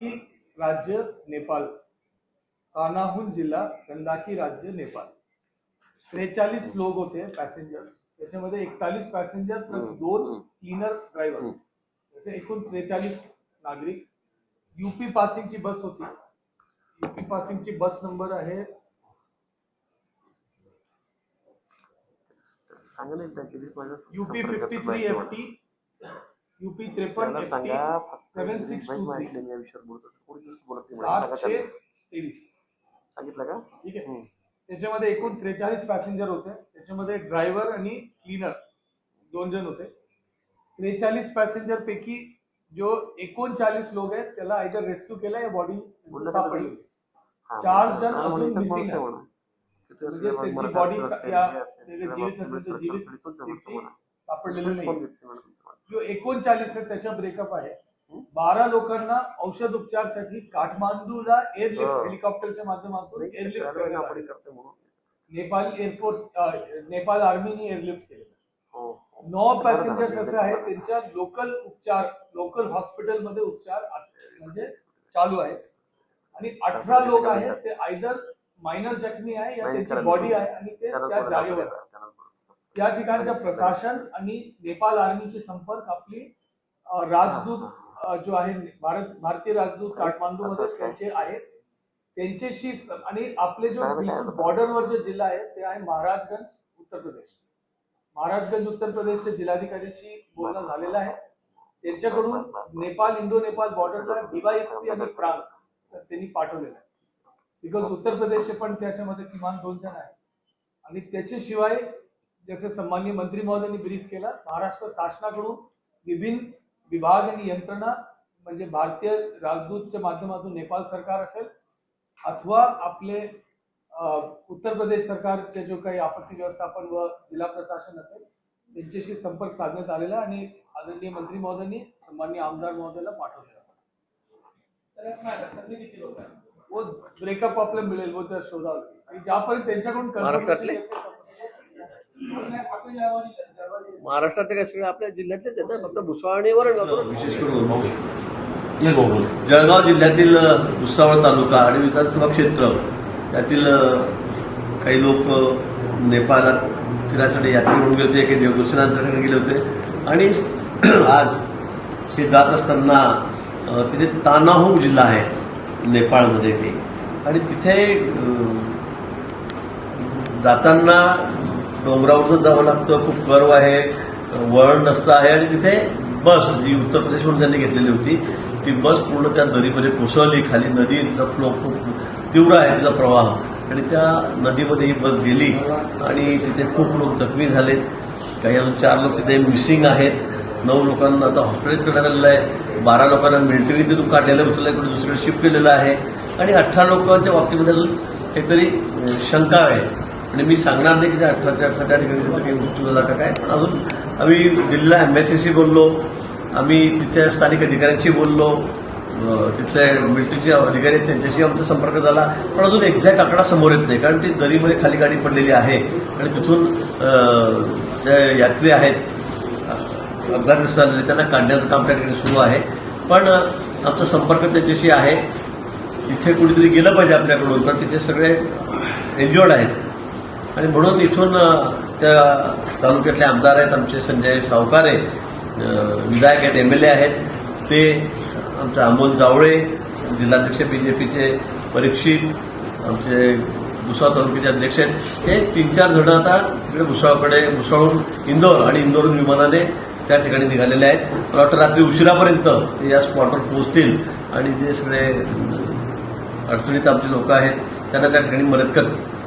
राज्य नेपाळ कानाहून जिल्हा गंदाकी राज्य नेपाळ त्रेचाळीस लोक होते पॅसेंजर त्याच्यामध्ये एकतालीस पॅसेंजर प्लस हम्म, दोन हम्म. क्लीनर ड्रायव्हर हम्म. असे एकूण त्रेचाळीस नागरिक. युपी पासिंगची बस होती. युपी पासिंगची बस नंबर आहे. UP fifty three F T UP त्रेपन्न त्यांना एफ टी सांगा फक्त सेवन सिक्स माहिती टू माहिती थ्री नाही या विषयावर बोलत होतो. कोणी दिवस बोलत नाही मला. सांगा सातशे त्यांना. तेवीस सांगितलं का ठीक आहे हम्म. त्याच्यामध्ये एकूण त्रेचाळीस पॅसेंजर होते त्याच्यामध्ये ड्रायव्हर आणि क्लीनर दोन जण होते त्रेचाळीस पॅसेंजर पैकी जो एकोणचाळीस लोक आहेत त्याला आयदर रेस्क्यू केला या बॉडी बोललं का सापडली तुम्ही? हा, चार मला- जण मला अजून म्हणतात missing माणसं आहे. म्हणा. तिथे म्हणजे असलेल्या त्यांची मला बॉडी खात्री असते, या हे असते, त्याचे त्याला जीवित बाबतीत नसेल तर प्रश्न जीवित पडतो, तो जमतो व्यक्ती म्हणा. सापडलेलं फोन नाही घेतले म्हणा तुमचा. जो एकोणचाळीस आहे त्याच्या ब्रेकअप आहे बारा लोकांना औषध उपचारसाठी काठमांडूला एअरलिफ्ट. हेलिकॉप्टरच्या माध्यमातून airlift. Nepal air force Nepal आर्मीने airlift केलं बरं पॅसेंजर्स. असे आहेत त्यांच्या लोकल उपचार लोकल हॉस्पिटलमध्ये उपचार म्हणजे चालू आहेत आणि अठरा लोक आहेत ते आयदर मायनर जखमी आहे या त्यांची बॉडी. आहे आणि ते त्या जागेवर त्या ठिकाणचं प्रशासन आणि नेपाळ आर्मीचे संपर्क आपली अ, राजदूत जो आहे भारत भारतीय राजदूत काठमांडू मध्ये. त्यांचे आहेत. त्यांच्याशी आणि आपले जो बॉर्डरवर जो जिल्हा आहे ते आहे महाराजगंज उत्तर प्रदेश. महाराजगंज उत्तर प्रदेशच्या जिल्हाधिकाऱ्यांशी बोलणं झालेलं आहे. त्यांच्याकडून नेपाळ इंडो नेपाळ बॉर्डरला डीवायएसपी आणि प्रांत तर त्यांनी पाठवलेलं आहे. बिकॉज उत्तर प्रदेशचे पण त्याच्यामध्ये किमान दोन जण आहेत. आणि त्याच्याशिवाय जसे सन्माननीय मंत्री महोदयांनी ब्रीफ केला महाराष्ट्र शासनाकडून विभिन्न विभाग आणि यंत्रणा म्हणजे भारतीय राजदूतच्या माध्यमातून नेपाळ सरकार असेल अथवा आपले उत्तर प्रदेश सरकारचे जो काही आपत्ती व्यवस्थापन व जिल्हा प्रशासन असेल त्यांच्याशी संपर्क साधण्यात आलेला आणि आदरणीय मंत्री महोदयांनी सन्माननीय आमदार महोदयाला पाठवलेला. वो ब्रेकअप आपल्याला मिळेल वो त्या शोधावं आणि ज्यापर्यंत त्यांच्याकडून महाराष्ट्रातले? काय सगळे आपल्या जिल्ह्यातलेच ना, फक्त भुसावळीवर विशेष करून. जळगाव जिल्ह्यातील भुसावळ तालुका आणि विधानसभा क्षेत्र यातील अ, काही लोक नेपाळात फिरायसाठी यात्रा म्हणून गेले होते काही देवदर्शनांसाठी गेले होते आणि आज हे जात असताना तिथे तानाहू जिल्हा आहे नेपाळमध्ये आणि तिथे जाताना डोंगरावरच जावं लागतं खूप गर्व आहे वळण नसतं आहे. आणि तिथे बस जी उत्तर प्रदेशमधून त्यांनी घेतलेली होती ती बस पूर्ण त्या नदीमध्ये कोसळली. खाली नदी फ्लो खूप तीव्र आहे तिचा प्रवाह. आणि त्या नदीमध्ये ही बस गेली आणि तिथे खूप लोक जखमी झाले. काही अजून चार लोक तिथे मिसिंग आहेत. नऊ लोकांना आता हॉस्पिटलाइज करण्यात आलेलं आहे. बारा लोकांना मिलिटरी तिथून काढलेलं उचललं इकडे दुसरीकडे शिफ्ट केलेलं आहे. आणि अठरा लोकांच्या बाबतीमध्ये अजून काहीतरी शंका आहे. आणि मी सांगणार नाही की त्या अठराच्या अठरा त्या ठिकाणी तिथं काही मृत्यू झाला का काय पण अजून आम्ही दिल्लीला एम्बॅसीशी बोललो आम्ही तिथल्या स्थानिक अधिकाऱ्यांशी बोललो तिथले मिलिटरीचे अधिकारी आहेत त्यांच्याशी आमचा संपर्क झाला पण अजून एक्झॅक्ट आकडा समोर येत नाही कारण ती दरीमध्ये खाली गाडी पडलेली आहे आणि तिथून जे यात्री आहेत अफगाणिस्तानमध्ये त्यांना काढण्याचं काम त्या ठिकाणी सुरू आहे. पण आमचा संपर्क त्यांच्याशी आहे. इथे कुठेतरी गेलं पाहिजे आपल्याकडून कारण तिथे सगळे एन्जॉर्ड आहेत. आणि म्हणून इथून त्या तालुक्यातले आमदार आहेत आमचे संजय सावकारे अं, विधायक आहेत एम एल ए आहेत. ते आमचे अमोल जावळे जिल्हाध्यक्ष बी जे पीचे परीक्षित आमचे भुसावळ तालुक्याचे अध्यक्ष आहेत. हे तीन चार जण आता तिकडे भुसावळकडे भुसावळून इंदोर आणि इंदोरहून विमानाने त्या ठिकाणी निघालेले आहेत. मला वाटतं रात्री उशिरापर्यंत ते या स्पॉटवर पोहोचतील आणि जे सगळे अडचणीत आमचे लोक आहेत त्यांना त्या ठिकाणी मदत करतील.